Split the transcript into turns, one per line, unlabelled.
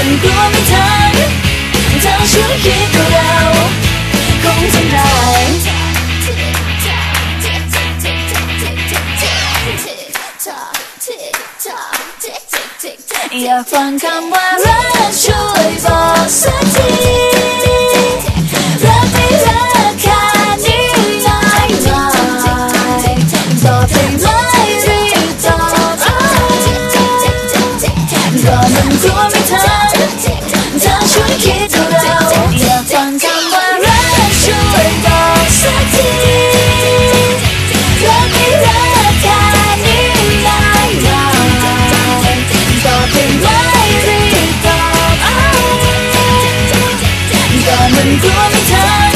ันกลัวไม่ทันเจ้าชู้คิดกับเราคงทำได้อยากฟังคำว่ารักช่วยบอกสักที ก็มันทั่วไม่ทันเธอช่วยคิดดูเราอยาำว่ารช่วยบอกสักทีเลิกให้รักกันี้ง่ายงตอบเป็ไม่รีบตอบเอาก็มันทั่วไม่ทัน